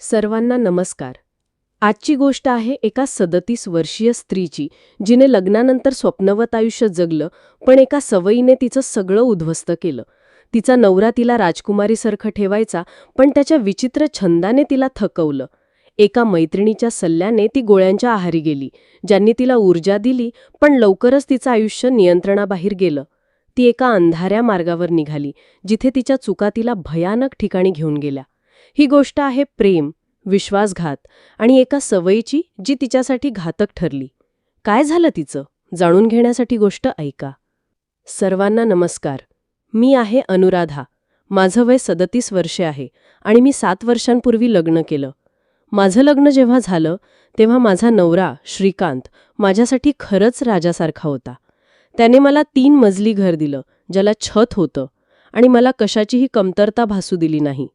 सर्वांना नमस्कार. आजची गोष्ट आहे एका सदतीस वर्षीय स्त्रीची जिने लग्नानंतर स्वप्नवत आयुष्य जगलं पण एका सवयीने तिचं सगळं उद्ध्वस्त केलं. तिचा नवरा तिला राजकुमारीसारखं ठेवायचा पण त्याच्या विचित्र छंदाने तिला थकवलं. एका मैत्रिणीच्या सल्ल्याने ती गोळ्यांच्या आहारी गेली ज्यांनी तिला ऊर्जा दिली पण लवकरच तिचं आयुष्य नियंत्रणाबाहेर गेलं. ती एका अंधाऱ्या मार्गावर निघाली जिथे तिच्या चुका तिला भयानक ठिकाणी घेऊन गेल्या. ही गोष्ट आहे प्रेम विश्वासघात आणि एका सवयीची जी तिच्यासाठी घातक ठरली. काय झालं तिचं? जाणून घेण्यासाठी गोष्ट ऐका. सर्वांना नमस्कार. मी आहे अनुराधा. माझं वय सदतीस वर्षे आहे आणि मी सात वर्षांपूर्वी लग्न केलं. माझं लग्न जेव्हा झालं तेव्हा माझा नवरा श्रीकांत माझ्यासाठी खरंच राजासारखा होता. त्याने मला तीन मजली घर दिलं ज्याला छत होतं आणि मला कशाचीही कमतरता भासू दिली नाही.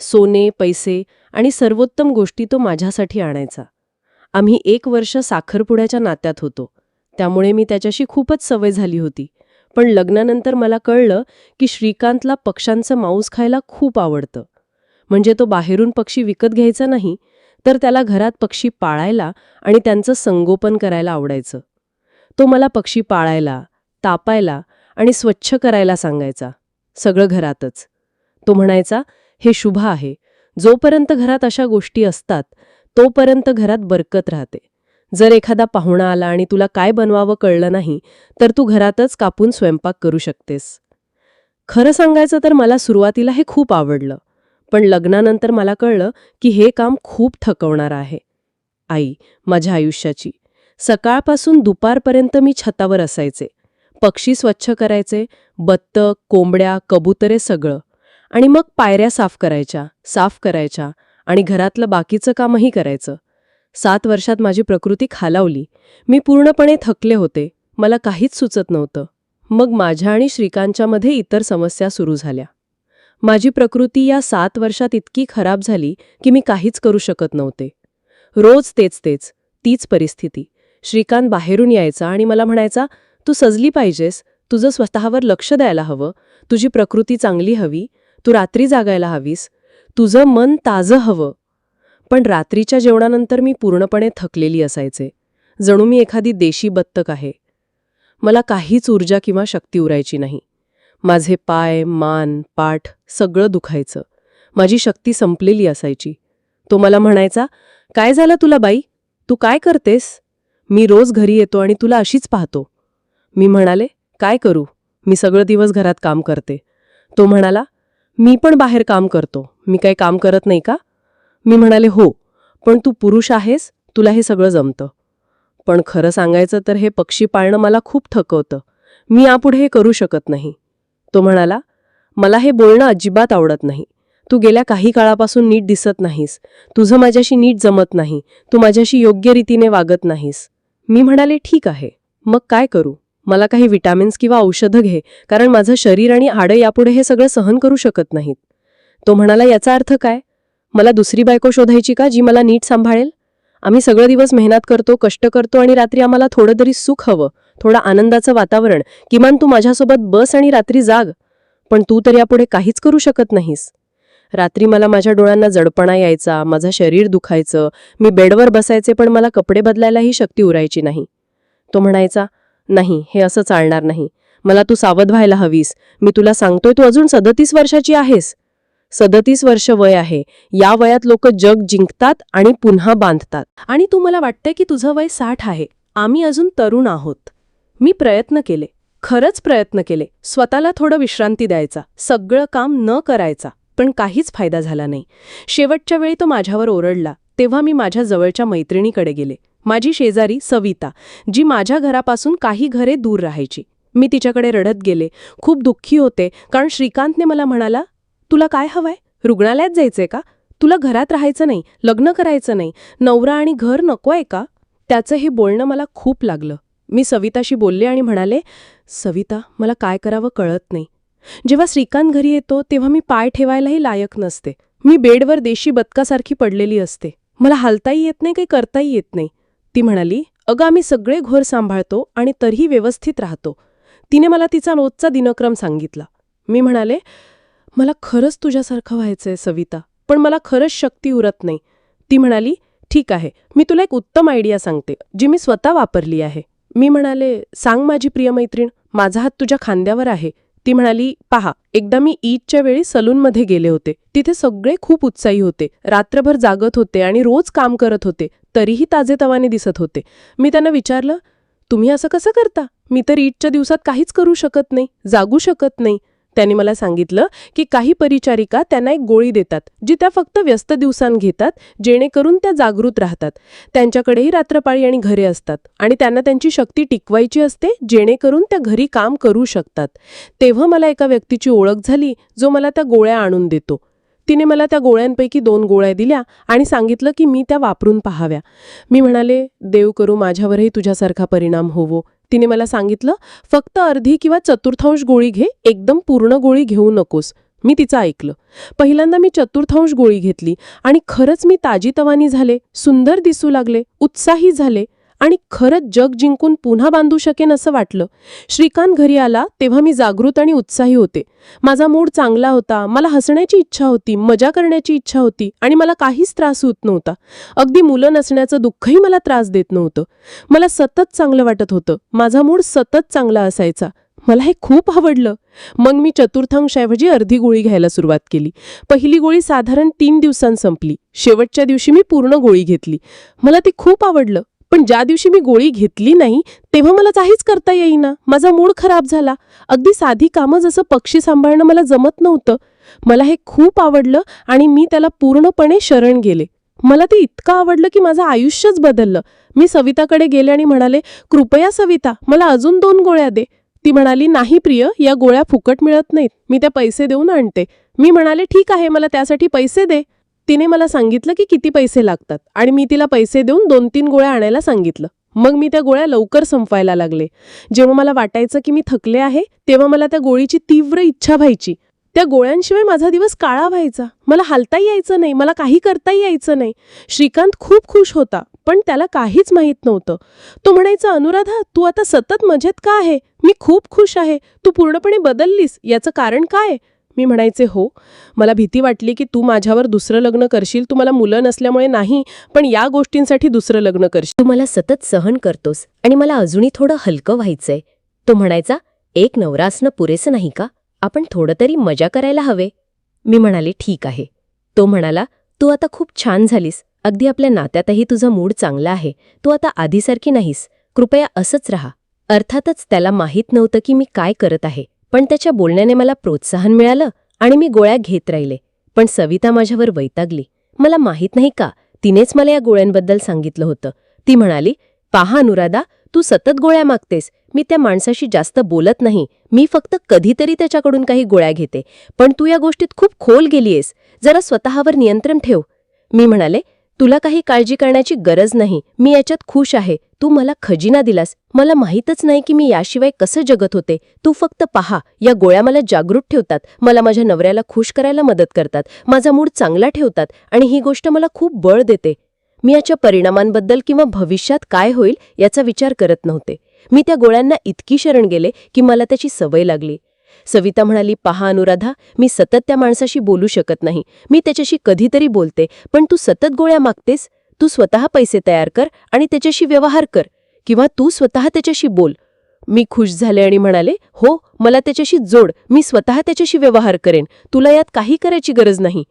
सोने पैसे आणि सर्वोत्तम गोष्टी तो माझ्यासाठी आणायचा. आम्ही एक वर्ष साखरपुड्याच्या नात्यात होतो. त्यामुळे मी त्याच्याशी खूपच सवय झाली होती. पण लग्नानंतर मला कळलं की श्रीकांतला पक्ष्यांचं मांस खायला खूप आवडतं. म्हणजे तो बाहेरून पक्षी विकत घ्यायचा नाही तर त्याला घरात पक्षी पाळायला आणि त्यांचं संगोपन करायला आवडायचं. तो मला पक्षी पाळायला तापायला आणि स्वच्छ करायला सांगायचा सगळं घरातच. तो म्हणायचा हे शुभ आहे. जोपर्यंत घरात अशा गोष्टी असतात तोपर्यंत घरात बरकत राहते. जर एखादा पाहुणा आला आणि तुला काय बनवावं कळलं नाही तर तू घरातच कापून स्वयंपाक करू शकतेस. खरं सांगायचं तर मला सुरुवातीला हे खूप आवडलं पण लग्नानंतर मला कळलं की हे काम खूप थकवणारं आहे. आई माझ्या आयुष्याची. सकाळपासून दुपारपर्यंत मी छतावर असायचे. पक्षी स्वच्छ करायचे बत्तक कोंबड्या कबुतरे सगळं. आणि मग पायऱ्या साफ करायच्या साफ करायच्या आणि घरातलं बाकीचं कामही करायचं. सात वर्षात माझी प्रकृती खालावली. मी पूर्णपणे थकले होते. मला काहीच सुचत नव्हतं. मग माझ्या आणि श्रीकांतच्यामध्ये इतर समस्या सुरू झाल्या. माझी प्रकृती या सात वर्षात इतकी खराब झाली की मी काहीच करू शकत नव्हते. रोज तेच तेच तीच परिस्थिती. श्रीकांत बाहेरून यायचा आणि मला म्हणायचा तू सजली पाहिजेस. तुझं स्वतःवर लक्ष द्यायला हवं. तुझी प्रकृती चांगली हवी. तू रात्री जागायला हवीस. तुझं मन ताजं हवं. पण रात्रीच्या जेवणानंतर मी पूर्णपणे थकलेली असायचे. जणू मी एखादी देशी बत्तक आहे. मला काहीच ऊर्जा किंवा शक्ती उरायची नाही. माझे पाय मान पाठ सगळं दुखायचं. माझी शक्ती संपलेली असायची. तो मला म्हणायचा काय झालं तुला बाई? तू काय करतेस? मी रोज घरी येतो आणि तुला अशीच पाहतो. मी म्हणाले काय करू? मी सगळं दिवस घरात काम करते. तो म्हणाला मी पण बाहेर काम करतो. मी काही काम करत नाही का? मी म्हणाले हो पण तू पुरुष आहेस तुला हे सगळं जमतं. पण खरं सांगायचं तर हे पक्षी पाळणं मला खूप थकवतं. मी यापुढे हे करू शकत नाही. तो म्हणाला मला हे बोलणं अजिबात आवडत नाही. तू गेल्या काही काळापासून नीट दिसत नाहीस. तुझं माझ्याशी नीट जमत नाही. तू माझ्याशी योग्य रीतीने वागत नाहीस. मी म्हणाले ठीक आहे. मग काय करू? मला काही विटॅमिन्स किंवा औषधं घे कारण माझं शरीर आणि हाडं यापुढे हे सगळं सहन करू शकत नाहीत. तो म्हणाला याचा अर्थ काय? मला दुसरी बायको शोधायची का जी मला नीट सांभाळेल? आम्ही सगळं दिवस मेहनत करतो कष्ट करतो आणि रात्री आम्हाला थोडं तरी सुख हवं थोडं आनंदाचं वातावरण. किमान तू माझ्यासोबत बस आणि रात्री जाग पण तू तर यापुढे काहीच करू शकत नाहीस. रात्री मला माझ्या डोळ्यांना जडपणा यायचा माझं शरीर दुखायचं मी बेडवर बसायचे पण मला कपडे बदलायलाही शक्ती उरायची नाही. तो म्हणायचा नाही हे असं चालणार नाही. मला तू सावध व्हायला हवीस. मी तुला सांगतोय तू अजून सदतीस वर्षाची आहेस. सदतीस वर्ष वय आहे. या वयात लोक जग जिंकतात आणि पुन्हा बांधतात. आणि तू मला वाटतंय की तुझं वय साठ आहे. आम्ही अजून तरुण आहोत. मी प्रयत्न केले. खरंच प्रयत्न केले. स्वतःला थोडं विश्रांती द्यायचा. सगळं काम न करायचा. पण काहीच फायदा झाला नाही. शेवटच्या वेळी तो माझ्यावर ओरडला. तेव्हा मी माझ्या जवळच्या मैत्रिणीकडे गेले. माझी शेजारी सविता जी माझ्या घरापासून काही घरे दूर राहायची. मी तिच्याकडे रडत गेले. खूप दुःखी होते कारण श्रीकांतने मला म्हणाला तुला काय हवंय? रुग्णालयात जायचंय का? तुला घरात राहायचं नाही लग्न करायचं नाही नवरा आणि घर नकोय का? त्याचं हे बोलणं मला खूप लागलं. मी सविताशी बोलले आणि म्हणाले सविता मला काय करावं कळत नाही. जेव्हा श्रीकांत घरी येतो तेव्हा मी पाय ठेवायलाही लायक नसते. मी बेडवर देशी बदकासारखी पडलेली असते. मला हालताही येत नाही काही करताही येत नाही. ती म्हणाली अगं आम्ही सगळे घोर सांभाळतो आणि तरीही व्यवस्थित राहतो. तिने मला तिचा रोजचा दिनक्रम सांगितला. मी म्हणाले मला खरंच तुझ्यासारखं व्हायचंय सविता पण मला खरंच शक्ती उरत नाही. ती म्हणाली ठीक आहे मी तुला एक उत्तम आयडिया सांगते जी मी स्वतः वापरली आहे. मी म्हणाले सांग माझी प्रिय मैत्रीण माझा हात तुझ्या खांद्यावर आहे. ती म्हणाली पहा एकदा मी ईदच्या वेळी सलूनमध्ये गेले होते. तिथे सगळे खूप उत्साही होते. रात्रभर जागत होते आणि रोज काम करत होते. तरीही ताजेतवाने दिसत होते. मी त्यांना विचारलं तुम्ही असं कसं करता? मी तर ईदच्या दिवसात काहीच करू शकत नाही जागू शकत नाही. त्यांनी मला सांगितलं की काही परिचारिका त्यांना एक गोळी देतात जी त्या फक्त व्यस्त दिवसांत घेतात जेणेकरून त्या जागृत राहतात. त्यांच्याकडेही रात्रपाळी आणि घरे असतात आणि त्यांना त्यांची शक्ती टिकवायची असते जेणेकरून त्या घरी काम करू शकतात. तेव्हा मला एका व्यक्तीची ओळख झाली जो मला त्या गोळ्या आणून देतो. तिने मला त्या गोळ्यांपैकी दोन गोळ्या दिल्या आणि सांगितलं की मी त्या वापरून पाहाव्या. मी म्हणाले देव करू माझ्यावरही तुझ्यासारखा परिणाम होवो. तिने मला सांगितलं फक्त अर्धी किंवा चतुर्थांश गोळी घे एकदम पूर्ण गोळी घेऊ नकोस. मी तिचं ऐकलं. पहिल्यांदा मी चतुर्थांश गोळी घेतली आणि खरंच मी ताजीतवानी झाले सुंदर दिसू लागले उत्साही झाले आणि खरंच जग जिंकून पुन्हा बांधू शकेन असं वाटलं. श्रीकांत घरी आला तेव्हा मी जागृत आणि उत्साही होते. माझा मूड चांगला होता मला हसण्याची इच्छा होती मजा करण्याची इच्छा होती आणि मला काहीच त्रास होत नव्हता. अगदी मुलं नसण्याचं दुःखही मला त्रास देत नव्हतं. मला सतत चांगलं वाटत होतं. माझा मूड सतत चांगला असायचा. मला हे खूप आवडलं. मग मी चतुर्थांशऐवजी अर्धी गोळी घ्यायला सुरुवात केली. पहिली गोळी साधारण तीन दिवसांत संपली. शेवटच्या दिवशी मी पूर्ण गोळी घेतली. मला ती खूप आवडलं. पण ज्या दिवशी मी गोळी घेतली नाही तेव्हा मला काहीच करता येईना. माझा मूड खराब झाला. अगदी साधी कामं जसं पक्षी सांभाळणं मला जमत नव्हतं. मला हे खूप आवडलं आणि मी त्याला पूर्णपणे शरण गेले. मला ते इतकं आवडलं की माझं आयुष्यच बदललं. मी सविताकडे गेले आणि म्हणाले कृपया सविता मला अजून दोन गोळ्या दे. ती म्हणाली नाही प्रिय या गोळ्या फुकट मिळत नाहीत. मी त्या पैसे देऊन आणते. मी म्हणाले ठीक आहे मला त्यासाठी पैसे दे. तिने मला सांगितलं की किती पैसे लागतात आणि मी तिला पैसे देऊन दोन तीन गोळ्या आणायला सांगितलं. मग मी त्या गोळ्या लवकर संपवायला लागले. जेव्हा मला वाटायचं की मी थकले आहे तेव्हा मला त्या गोळीची तीव्र इच्छा व्हायची. त्या गोळ्यांशिवाय माझा दिवस काळा व्हायचा. मला हालताही यायचं नाही मला काही करताही यायचं नाही. श्रीकांत खूप खुश होता पण त्याला काहीच माहीत नव्हतं. तो म्हणायचा अनुराधा तू आता सतत मजेत का आहे? मी खूप खुश आहे. तू पूर्णपणे बदललीस. याचं कारण काय मी म्हणायचे हो मला भीती वाटली की तू माझ्यावर दुसरं लग्न करशील. तू मला मुलं नसल्यामुळे नाही पण या गोष्टींसाठी दुसरं लग्न करशील. तू मला सतत सहन करतोस आणि मला अजूनही थोडं हलकं व्हायचंय. तो म्हणायचा एक नवरा असणं पुरेसं नाही का? आपण थोडं तरी मजा करायला हवे. मी म्हणाले ठीक आहे. तो म्हणाला तू आता खूप छान झालीस. अगदी आपल्या नात्यातही तुझा मूड चांगला आहे. तू आता आधीसारखी नाहीस. कृपया असंच राहा. अर्थातच त्याला माहीत नव्हतं की मी काय करत आहे. पण त्याच्या बोलण्याने मला प्रोत्साहन मिळालं आणि मी गोळ्या घेत राहिले. पण सविता माझ्यावर वैतागली. मला माहीत नाही का तिनेच मला या गोळ्यांबद्दल सांगितलं होतं. ती म्हणाली पहा अनुराधा तू सतत गोळ्या मागतेस. मी त्या माणसाशी जास्त बोलत नाही. मी फक्त कधीतरी त्याच्याकडून काही गोळ्या घेते. पण तू या गोष्टीत खूप खोल गेलीयस. जरा स्वतःवर नियंत्रण ठेव. मी म्हणाले तुला काही काळजी करण्याची गरज नाही. मी याच्यात खुश आहे. तू मला खजिना दिलास. मला माहीतच नाही की मी याशिवाय कसं जगत होते. तू फक्त पहा या गोळ्या मला जागृत ठेवतात. मला माझ्या नवऱ्याला खुश करायला मदत करतात. माझा मूड चांगला ठेवतात आणि ही गोष्ट मला खूप बळ देते. मी याच्या परिणामांबद्दल किंवा भविष्यात काय होईल याचा विचार करत नव्हते. मी त्या गोळ्यांना इतकी शरण गेले की मला त्याची सवय लागली. सविता म्हणाली पहा अनुराधा मी सतत त्या माणसाशी बोलू शकत नाही. मी त्याच्याशी कधीतरी बोलते. पण तू सतत गोळ्या मागतेस? तू स्वतः पैसे तयार कर आणि त्याच्याशी व्यवहार कर किंवा तू स्वतः त्याच्याशी बोल. मी खुश झाले आणि म्हणाले हो मला त्याच्याशी जोड मी स्वतः त्याच्याशी व्यवहार करेन तुला यात काही करायची गरज नाही.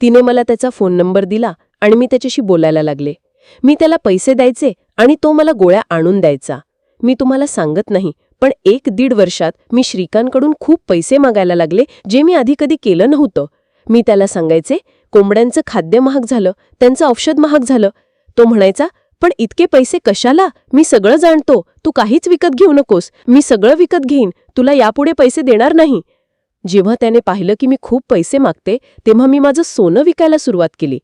तिने मला त्याचा फोन नंबर दिला आणि मी त्याच्याशी बोलायला लागले. मी त्याला पैसे द्यायचे आणि तो मला गोळ्या आणून द्यायचा. मी तुम्हाला सांगत नाही पण एक दीड वर्षात मी श्रीकांतकडून खूप पैसे मागायला लागले जे मी आधी कधी केलं नव्हतं. मी त्याला सांगायचे कोंबड्यांचं खाद्य महाग झालं त्यांचं औषध महाग झालं. तो म्हणायचा पण इतके पैसे कशाला? मी सगळं जाणतो. तू काहीच विकत घेऊ नकोस. मी सगळं विकत घेईन. तुला यापुढे पैसे देणार नाही. जेव्हा त्याने पाहिलं की मी खूप पैसे मागते तेव्हा मी माझं सोनं विकायला सुरुवात केली.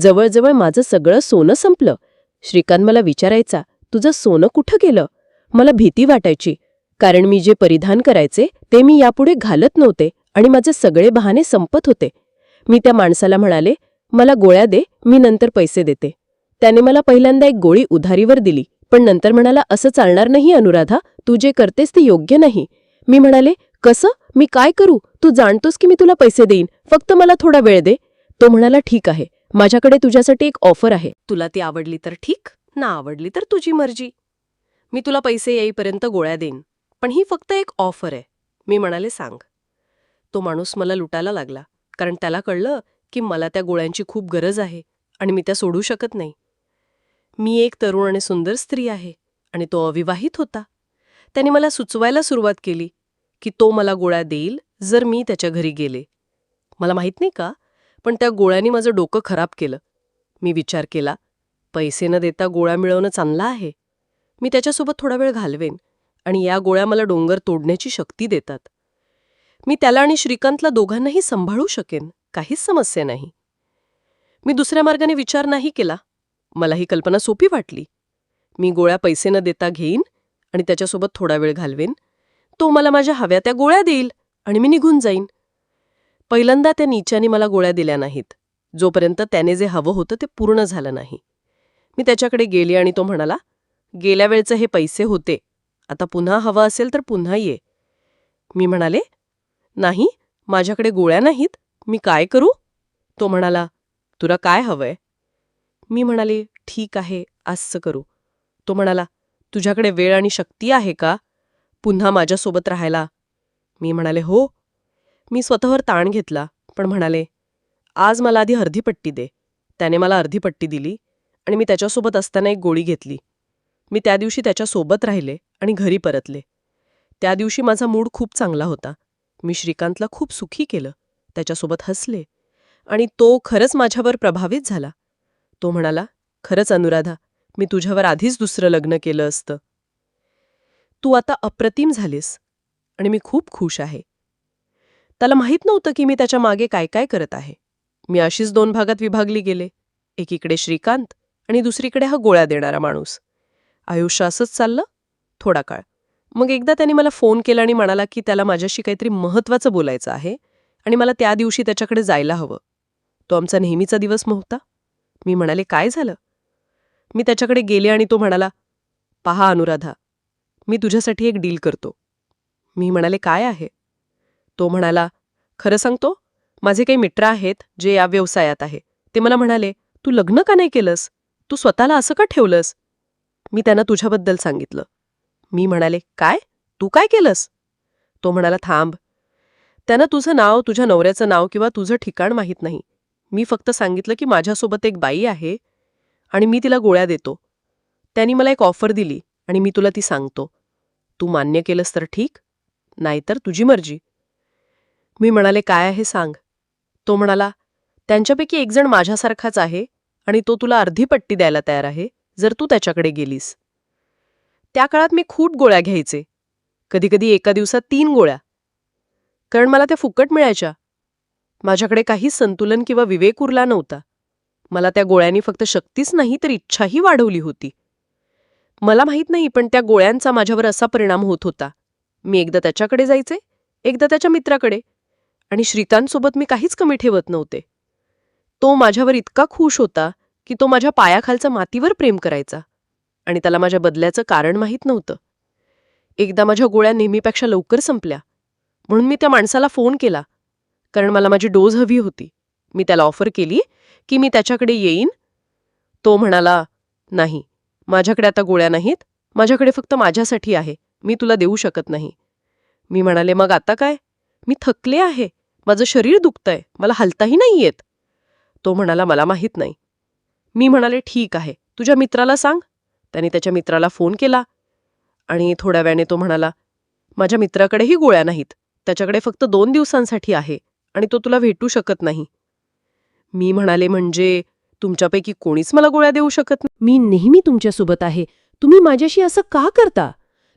जवळजवळ माझं सगळं सोनं संपलं. श्रीकांत मला विचारायचा तुझं सोनं कुठं गेलं? मला भीती वाटायची. कारण मी जे परिधान करायचे ते मी यापुढे घालत नव्हते आणि माझे सगळे बहाने संपत होते. मी त्या माणसाला म्हणाले मला गोळ्या दे मी नंतर पैसे देते. त्याने मला पहिल्यांदा एक गोळी उधारीवर दिली पण नंतर म्हणाला असं चालणार नाही अनुराधा तू जे करतेस ते योग्य नाही. मी म्हणाले कसं? मी काय करू? तू जाणतोस की मी तुला पैसे देईन फक्त मला थोडा वेळ दे. तो म्हणाला ठीक आहे माझ्याकडे तुझ्यासाठी एक ऑफर आहे. तुला ती आवडली तर ठीक ना आवडली तर तुझी मर्जी. मी तुला पैसे येईपर्यंत गोळ्या देईन पण ही फक्त एक ऑफर आहे. मी म्हणाले सांग. तो माणूस मला लुटायला लागला. कारण त्याला कळलं की मला त्या गोळ्यांची खूप गरज आहे आणि मी त्या सोडू शकत नाही. मी एक तरुण आणि सुंदर स्त्री आहे आणि तो अविवाहित होता. त्याने मला सुचवायला सुरुवात केली की तो मला गोळ्या देईल जर मी त्याच्या घरी गेले. मला माहीत नाही का पण त्या गोळ्यांनी माझं डोकं खराब केलं. मी विचार केला पैसे न देता गोळ्या मिळवणं चांगलं आहे. मी त्याच्यासोबत थोडा वेळ घालवेन आणि या गोळ्या मला डोंगर तोडण्याची शक्ती देतात. मी त्याला आणि श्रीकांतला दोघांनाही सांभाळू शकेन काहीच समस्या नाही. मी दुसऱ्या मार्गाने विचार नाही केला. मला ही कल्पना सोपी वाटली. मी गोळ्या पैसे न देता घेईन आणि त्याच्यासोबत थोडा वेळ घालवेन. तो मला माझ्या हव्या त्या गोळ्या देईल आणि मी निघून जाईन. पहिल्यांदा त्या नीचाने मला गोळ्या दिल्या नाहीत. जोपर्यंत त्याने जे हवं होतं ते पूर्ण झालं नाही. मी त्याच्याकडे गेले आणि तो म्हणाला गेल्या वेळचं हे पैसे होते. आता पुन्हा हवं असेल तर पुन्हा ये. मी म्हणाले नाही माझ्याकडे गोळ्या नाहीत. मी काय करू? तो म्हणाला तुला काय हवंय? मी म्हणाले ठीक आहे असं करू. तो म्हणाला तुझ्याकडे वेळ आणि शक्ती आहे का? पुन्हा माझ्यासोबत राहायला. मी म्हणाले हो. मी स्वतःवर ताण घेतला पण म्हणाले आज मला आधी अर्धी पट्टी दे. त्याने मला अर्धी पट्टी दिली आणि मी त्याच्यासोबत असताना एक गोळी घेतली. मी त्या दिवशी त्याच्यासोबत राहिले आणि घरी परतले. त्या दिवशी माझा मूड खूप चांगला होता. मी श्रीकांतला खूप सुखी केलं त्याच्यासोबत हसले. आणि तो खरंच माझ्यावर प्रभावित झाला. तो म्हणाला खरंच अनुराधा मी तुझ्यावर आधीच दुसरं लग्न केलं असतं. तू आता अप्रतिम झालीस आणि मी खूप खुश आहे. त्याला माहीत नव्हतं की मी त्याच्यामागे काय काय करत आहे. मी अशीच दोन भागात विभागली गेले. एकीकडे श्रीकांत आणि दुसरीकडे हा गोळ्या देणारा माणूस. आयुष्य असंच चाललं? थोडा काळ. मग एकदा त्याने मला फोन केला आणि म्हणाला की त्याला माझ्याशी काहीतरी महत्त्वाचं बोलायचं आहे आणि मला त्या दिवशी त्याच्याकडे जायला हवं. तो आमचा नेहमीचा दिवस नव्हता मी म्हणाले काय झालं? मी त्याच्याकडे गेले आणि तो म्हणाला पहा अनुराधा मी तुझ्यासाठी एक डील करतो. मी म्हणाले काय आहे? तो म्हणाला खरं सांगतो माझे काही मित्र आहेत जे या व्यवसायात आहे. ते मला म्हणाले तू लग्न का नाही केलंस? तू स्वतःला असं का ठेवलंस? मी त्यांना तुझ्याबद्दल सांगितलं. मी म्हणाले काय? तू काय केलंस? तो म्हणाला थांब. त्यानं तुझं नाव तुझ्या नवऱ्याचं नाव किंवा तुझं ठिकाण माहीत नाही. मी फक्त सांगितलं की माझ्यासोबत एक बाई आहे आणि मी तिला गोळ्या देतो. त्यांनी मला एक ऑफर दिली आणि मी तुला ती सांगतो. तू मान्य केलंस तर ठीक नाहीतर तुझी मर्जी. मी म्हणाले काय आहे सांग. तो म्हणाला त्यांच्यापैकी एकजण माझ्यासारखाच आहे आणि तो तुला अर्धी पट्टी द्यायला तयार आहे जर तू त्याच्याकडे गेलीस. त्या काळात मी खूप गोळ्या घ्यायचे. कधीकधी एका दिवसात तीन गोळ्या. कारण मला त्या फुकट मिळायच्या. माझ्याकडे काही संतुलन किंवा विवेक उरला नव्हता. मला त्या गोळ्यांनी फक्त शक्तीच नाही तर इच्छाही वाढवली होती. मला माहीत नाही पण त्या गोळ्यांचा माझ्यावर असा परिणाम होत होता. मी एकदा त्याच्याकडे जायचे एकदा त्याच्या मित्राकडे. आणि श्रीकांतसोबत मी काहीच कमी ठेवत नव्हते. तो माझ्यावर इतका खुश होता की तो माझ्या पायाखालचा मातीवर प्रेम करायचा. आणि त्याला माझ्या बदल्याचं कारण माहीत नव्हतं. एकदा माझ्या गोळ्या नेहमीपेक्षा लवकर संपल्या. म्हणून मी त्या माणसाला फोन केला. कारण मला माझी डोज हवी होती. मी त्याला ऑफर केली की मी त्याच्याकडे येईन. तो म्हणाला नाही माझ्याकडे आता गोळ्या नाहीत. माझ्याकडे फक्त माझ्यासाठी आहे. मी तुला देऊ शकत नाही. मी म्हणाले मग आता काय? मी थकले आहे. माझं शरीर दुखतंय. मला हलताही नाही येत तो म्हणाला मला माहीत नाही. मी म्हणाले ठीक आहे. तुझ्या मित्राला सांग. त्याने त्याच्या मित्राला फोन केला आणि थोड्या वेळाने तो म्हणाला माझ्या मित्राकडेही गोळ्या नाहीत. त्याच्याकडे फक्त दोन दिवसांसाठी आहे आणि तो तुला भेटू शकत नाही. मी म्हणाले म्हणजे तुमच्यापैकी कोणीच मला गोळ्या देऊ शकत नाही? मी नेहमी तुमच्यासोबत आहे. तुम्ही माझ्याशी असं का करता?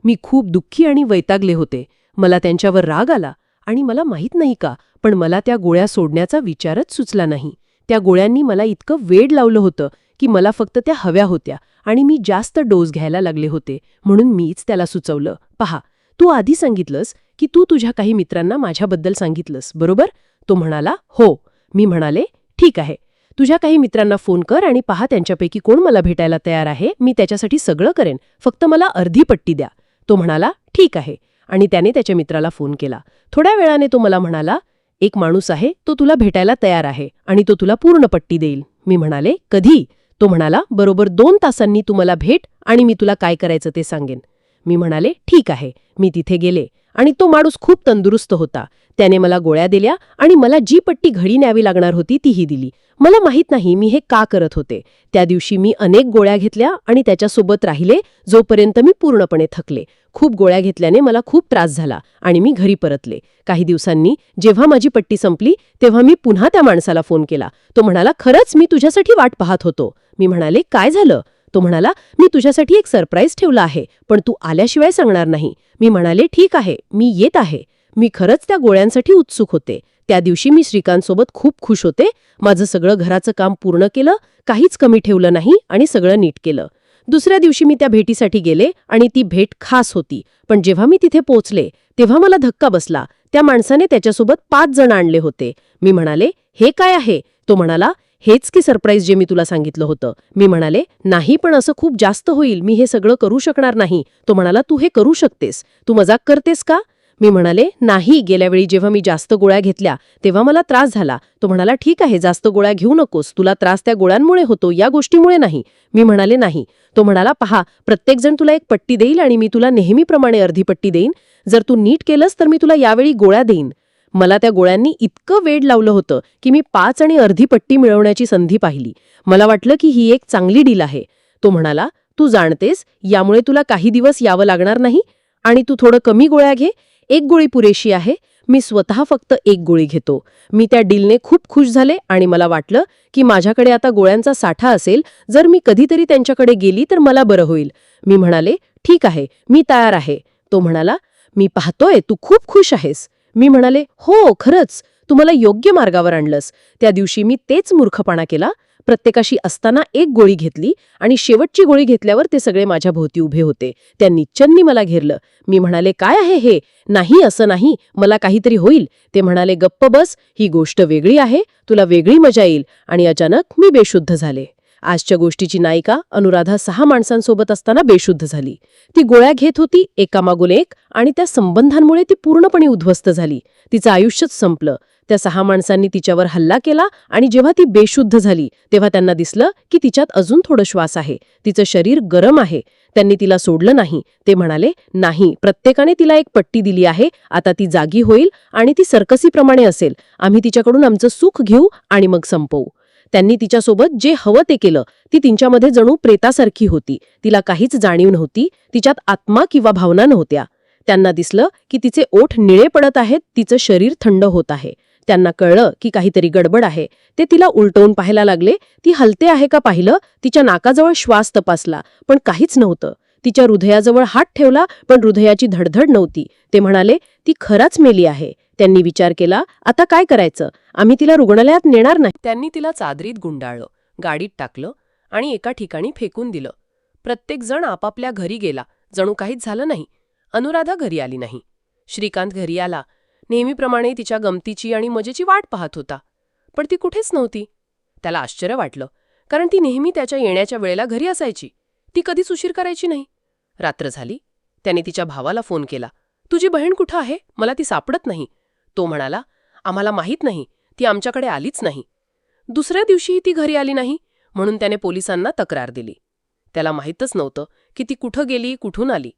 मी खूप दुःखी आणि वैतागले होते. मला त्यांच्यावर राग आला आणि मला माहीत नाही का पण मला त्या गोळ्या सोडण्याचा विचारच सुचला नाही. त्या गोळ्यांनी मला इतकं वेड लावलं होतं की मला फक्त त्या हव्या होत्या आणि मी जास्त डोस घ्यायला लागले होते म्हणून मीच त्याला सुचवलं. पहा तू आधी सांगितलंस की तू तुझ्या काही मित्रांना माझ्याबद्दल सांगितलंस बरोबर? तो म्हणाला हो. मी म्हणाले ठीक आहे. तुझ्या काही मित्रांना फोन कर आणि पहा त्यांच्यापैकी कोण मला भेटायला तयार आहे. मी त्याच्यासाठी सगळं करेन. फक्त मला अर्धी पट्टी द्या. तो म्हणाला ठीक आहे. आणि त्याने त्याच्या मित्राला फोन केला. थोड्या वेळाने तो मला म्हणाला एक माणूस आहे तो तुला भेटायला तयार आहे आणि तो तुला पूर्ण पट्टी देईल. मी म्हणाले कधी? तो म्हणाला बरोबर दोन तासांनी तू मला भेट आणि मी तुला काय करायचं ते सांगेन. मी म्हणाले ठीक आहे मी तिथे गेले. आणि तो माणूस खूप तंदुरुस्त होता. त्याने मला गोळ्या दिल्या आणि मला जी पट्टी घडी न्यावी लागणार होती तीही दिली. मला माहीत नाही मी हे का करत होते. त्या दिवशी मी अनेक गोळ्या घेतल्या आणि त्याच्यासोबत राहिले जोपर्यंत मी पूर्णपणे थकले. खूप गोळ्या घेतल्याने मला खूप त्रास झाला आणि मी घरी परतले. काही दिवसांनी जेव्हा माझी पट्टी संपली तेव्हा मी पुन्हा त्या माणसाला फोन केला. तो म्हणाला खरंच मी तुझ्यासाठी वाट पाहत होतो. मी म्हणाले काय झालं? तो म्हणाला मी तुझ्यासाठी एक सरप्राईज ठेवला आहे पण तू आल्याशिवाय सांगणार नाही. मी म्हणाले ठीक आहे मी येत आहे. मी खरंच त्या गोळ्यांसाठी उत्सुक होते. त्या दिवशी मी श्रीकांतसोबत खूप खुश होते. माझं सगळं घराचं काम पूर्ण केलं काहीच कमी ठेवलं नाही आणि सगळं नीट केलं. दुसऱ्या दिवशी मी त्या भेटीसाठी गेले आणि ती भेट खास होती. पण जेव्हा मी तिथे पोचले तेव्हा मला धक्का बसला. त्या माणसाने त्याच्यासोबत पाच जण आणले होते. मी म्हणाले हे काय आहे? तो म्हणाला हेच की सरप्राईज जे मी तुला सांगितलं होतं. मी म्हणाले नाही पण असं खूप जास्त होईल. मी हे सगळं करू शकणार नाही. तो म्हणाला तू हे करू शकतेस. तू मजाक करतेस का? मी म्हणाले नाही. गेल्या वेळी जेव्हा मी जास्त गोळ्या घेतल्या तेव्हा मला त्रास झाला. तो म्हणाला ठीक आहे जास्त गोळ्या घेऊ नकोस. तुला त्रास त्या गोळ्यांमुळे होतो या गोष्टीमुळे नाही. मी म्हणाले नाही. तो म्हणाला पहा प्रत्येकजण तुला एक पट्टी देईल आणि मी तुला नेहमीप्रमाणे अर्धी पट्टी देईन. जर तू नीट केलंस तर मी तुला यावेळी गोळ्या देईन. मला त्या गोळ्यांनी इतकं वेड लावलं होतं की मी पाच आणि अर्धी पट्टी मिळवण्याची संधी पाहिली. मला वाटलं की ही एक चांगली डील आहे. तो म्हणाला तू जाणतेस यामुळे तुला काही दिवस यावं लागणार नाही? आणि तू थोडं कमी गोळ्या घे. एक गोळी पुरेशी आहे. मी स्वतः फक्त एक गोळी घेतो. मी त्या डीलने खूप खुश झाले आणि मला वाटलं की माझ्याकडे आता गोळ्यांचा साठा असेल. जर मी कधीतरी त्यांच्याकडे गेली तर मला बरं होईल. मी म्हणाले ठीक आहे. मी तयार आहे. तो म्हणाला मी पाहतोय. तू खूप खुश आहेस. मी म्हणाले हो खरंच. तू मला योग्य मार्गावर आणलंस. त्या दिवशी मी तेच मूर्खपणा केला. प्रत्येकाशी असताना एक गोळी घेतली आणि शेवटची गोळी घेतल्यावर ते सगळे माझ्या भोवती उभे होते. त्या निच्चन्नी मला घेरलं. मी म्हणाले काय आहे हे? नाही असं नाही. मला काहीतरी होईल. ते म्हणाले गप्प बस. ही गोष्ट वेगळी आहे. तुला वेगळी मजा येईल. आणि अचानक मी बेशुद्ध झाले. आजच्या गोष्टीची नायिका अनुराधा सहा माणसांसोबत असताना बेशुद्ध झाली. ती गोळ्या घेत होती एकामागून एक आणि त्या संबंधांमुळे ती पूर्णपणे उद्ध्वस्त झाली. तिचं आयुष्यच संपलं. त्या सहा माणसांनी तिच्यावर हल्ला केला आणि जेव्हा ती बेशुद्ध झाली तेव्हा त्यांना दिसलं की तिच्यात अजून थोडं श्वास आहे. तिचं शरीर गरम आहे. त्यांनी तिला सोडलं नाही. ते म्हणाले नाही प्रत्येकाने तिला एक पट्टी दिली आहे. आता ती जागी होईल आणि ती सर्कसीप्रमाणे असेल. आम्ही तिच्याकडून आमचं सुख घेऊ आणि मग संपवू. त्यांनी तिच्यासोबत जे हवं ते केलं ती तिच्यामध्ये जणू प्रेतासारखी होती. तिला काहीच जाणीव नव्हती तिच्यात आत्मा किंवा भावना नव्हत्या. त्यांना दिसलं की तिचे ओठ निळे पडत आहेत तिचं शरीर थंड होत आहे. त्यांना कळलं की काहीतरी गडबड आहे. ते तिला उलटवून पाहायला लागले ती हलते आहे का पाहिलं? तिच्या नाकाजवळ श्वास तपासला पण काहीच नव्हतं. तिच्या हृदयाजवळ हात ठेवला पण हृदयाची धडधड नव्हती. ते म्हणाले ती खराच मेली आहे. त्यांनी विचार केला आता काय करायचं? आम्ही तिला रुग्णालयात नेणार नाही. त्यांनी तिला चादरीत गुंडाळलं गाडीत टाकलं आणि एका ठिकाणी फेकून दिलं. प्रत्येकजण आपापल्या घरी गेला जणू काहीच झालं नाही. अनुराधा घरी आली नाही. श्रीकांत घरी आला. नेहमीप्रमाणे तिच्या गमतीची आणि मजेची वाट पाहत होता. पण ती कुठेच नव्हती. त्याला आश्चर्य वाटलं कारण ती नेहमी त्याच्या येण्याच्या वेळेला घरी असायची. ती कधीच उशीर करायची नाही. रात्र झाली. त्याने तिच्या भावाला फोन केला. तुझी बहीण कुठं आहे? मला ती सापडत नाही. तो म्हणाला आम्हाला माहीत नाही ती आमच्याकडे आलीच नाही. दुसऱ्या दिवशीही ती घरी आली नाही. म्हणून त्याने पोलिसांना तक्रार दिली. त्याला माहीतच नव्हतं की ती कुठं गेली कुठून आली.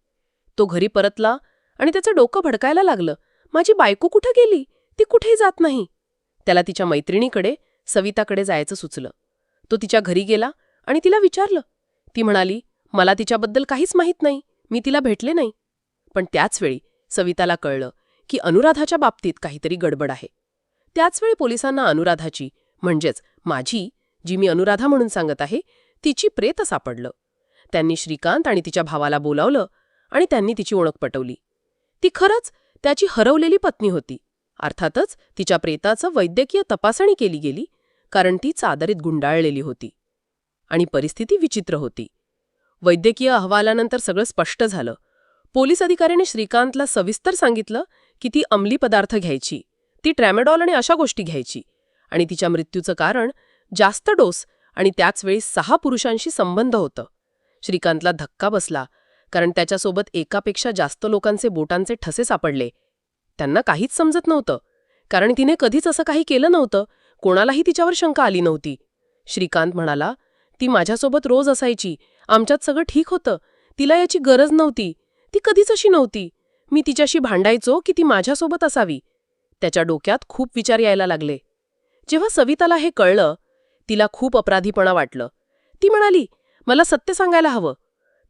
तो घरी परतला आणि त्याचं डोकं भडकायला लागलं. माझी बायको कुठं गेली? ती कुठेही जात नाही. त्याला तिच्या मैत्रिणीकडे सविताकडे जायचं सुचलं. तो तिच्या घरी गेला आणि तिला विचारलं. ती म्हणाली मला तिच्याबद्दल काहीच माहीत नाही. मी तिला भेटले नाही. पण त्याचवेळी सविताला कळलं की अनुराधाच्या बाबतीत काहीतरी गडबड आहे. त्याचवेळी पोलिसांना अनुराधाची म्हणजेच माझी जी मी अनुराधा म्हणून सांगत आहे तिची प्रेत सापडलं. त्यांनी श्रीकांत आणि तिच्या भावाला बोलावलं आणि त्यांनी तिची ओळख पटवली. ती खरंच त्याची हरवलेली पत्नी होती. अर्थातच तिच्या प्रेताचं वैद्यकीय तपासणी केली गेली कारण ती चादरीत गुंडाळलेली होती. आणि परिस्थिती विचित्र होती. वैद्यकीय अहवालानंतर सगळं स्पष्ट झालं. पोलीस अधिकाऱ्याने श्रीकांतला सविस्तर सांगितलं किती अंमली पदार्थ घ्यायची ती ट्रॅमेडॉल आणि अशा गोष्टी घ्यायची. आणि तिच्या मृत्यूचं कारण जास्त डोस आणि त्याचवेळी सहा पुरुषांशी संबंध होतं. श्रीकांतला धक्का बसला कारण त्याच्यासोबत एकापेक्षा जास्त लोकांचे बोटांचे ठसे सापडले. त्यांना काहीच समजत नव्हतं कारण तिने कधीच असं काही केलं नव्हतं कोणालाही तिच्यावर शंका आली नव्हती. श्रीकांत म्हणाला ती माझ्यासोबत रोज असायची आमच्यात सगळं ठीक होतं तिला याची गरज नव्हती ती कधीच अशी नव्हती. मी तिच्याशी भांडायचो की ती माझ्यासोबत असावी? त्याच्या डोक्यात खूप विचार यायला लागले. जेव्हा सविताला हे कळलं तिला खूप अपराधीपणा वाटलं. ती म्हणाली मला सत्य सांगायला हवं.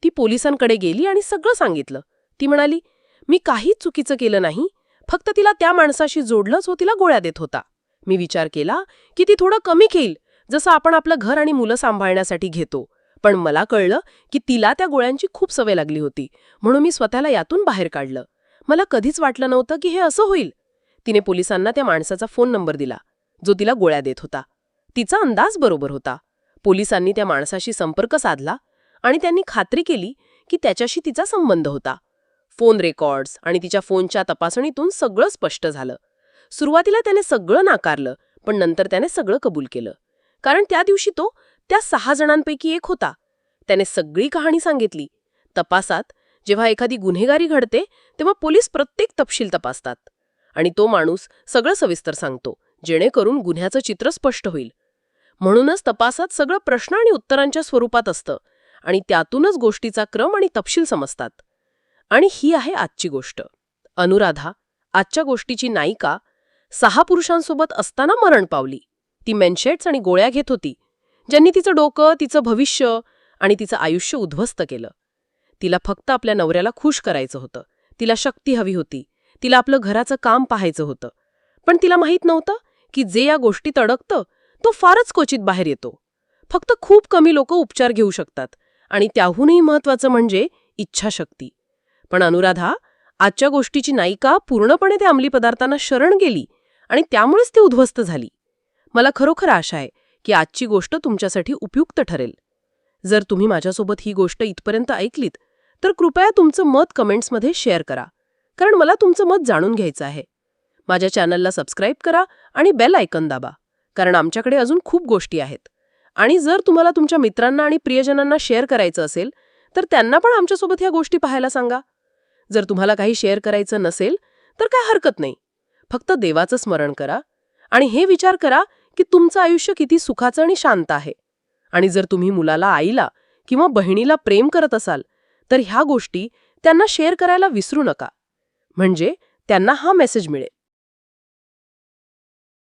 ती पोलिसांकडे गेली आणि सगळं सांगितलं. ती म्हणाली मी काहीच चुकीचं केलं नाही फक्त तिला त्या माणसाशी जोडलं जो तिला गोळ्या देत होता. मी विचार केला की ती थोडं कमी घेईल जसं आपण आपलं घर आणि मुलं सांभाळण्यासाठी घेतो. पण मला कळलं की तिला त्या गोळ्यांची खूप सवय लागली होती म्हणून मी स्वतःला यातून बाहेर काढलं. मला कधीच वाटलं नव्हतं की हे असं होईल. तिने पोलिसांना त्या माणसाचा फोन नंबर दिला जो तिला गोळ्या देत होता. तिचा अंदाज बरोबर होता. पोलिसांनी त्या माणसाशी संपर्क साधला आणि त्यांनी खात्री केली की त्याच्याशी तिचा संबंध होता. फोन रेकॉर्ड्स आणि तिच्या फोनच्या तपासणीतून सगळं स्पष्ट झालं. सुरुवातीला त्याने सगळं नाकारलं पण नंतर त्याने सगळं कबूल केलं. कारण त्या दिवशी तो त्या सहा जणांपैकी एक होता. त्याने सगळी कहाणी सांगितली. तपासात जेव्हा एखादी गुन्हेगारी घडते तेव्हा पोलीस प्रत्येक तपशील तपासतात. आणि तो माणूस सगळं सविस्तर सांगतो जेणेकरून गुन्ह्याचं चित्र स्पष्ट होईल. म्हणूनच तपासात सगळं प्रश्न आणि उत्तरांच्या स्वरूपात असतं आणि त्यातूनच गोष्टीचा क्रम आणि तपशील समजतात. आणि ही आहे आजची गोष्ट. अनुराधा आजच्या गोष्टीची नायिका सहा पुरुषांसोबत असताना मरण पावली. ती मेनशेट्स आणि गोळ्या घेत होती. ज्यांनी तिचं डोकं तिचं भविष्य आणि तिचं आयुष्य उद्ध्वस्त केलं. तिला फक्त आपल्या नवऱ्याला खुश करायचं होतं. तिला शक्ती हवी होती. तिला आपलं घराचं काम पाहायचं होतं. पण तिला माहीत नव्हतं की जे या गोष्टीत अडकतं तो फारच क्वचित बाहेर येतो. फक्त खूप कमी लोक उपचार घेऊ शकतात आणि त्याहूनही महत्वाचं म्हणजे इच्छाशक्ती. पण अनुराधा आजच्या गोष्टीची नायिका पूर्णपणे त्या अंमली पदार्थांना शरण गेली आणि त्यामुळेच ती उद्ध्वस्त झाली. मला खरोखर आशा आहे की आजची गोष्ट तुमच्यासाठी उपयुक्त ठरेल. जर तुम्ही माझ्यासोबत ही गोष्ट इथपर्यंत ऐकलीत तर कृपया तुमचं मत कमेंट्समध्ये शेअर करा कारण मला तुमचं मत जाणून घ्यायचं आहे. माझ्या चॅनलला सबस्क्राईब करा आणि बेल आयकन दाबा कारण आमच्याकडे अजून खूप गोष्टी आहेत. आणि जर तुम्हाला तुमच्या मित्रांना आणि प्रियजनांना शेअर करायचं असेल तर त्यांना पण आमच्यासोबत ह्या गोष्टी पाहायला सांगा. जर तुम्हाला काही शेअर करायचं नसेल तर काय हरकत नाही. फक्त देवाचं स्मरण करा आणि हे विचार करा की तुमचं आयुष्य किती सुखाचं आणि शांत आहे. आणि जर तुम्ही मुलाला आईला किंवा बहिणीला प्रेम करत असाल तर ह्या गोष्टी त्यांना शेअर करायला विसरू नका. म्हणजे त्यांना हा मेसेज मिळेल.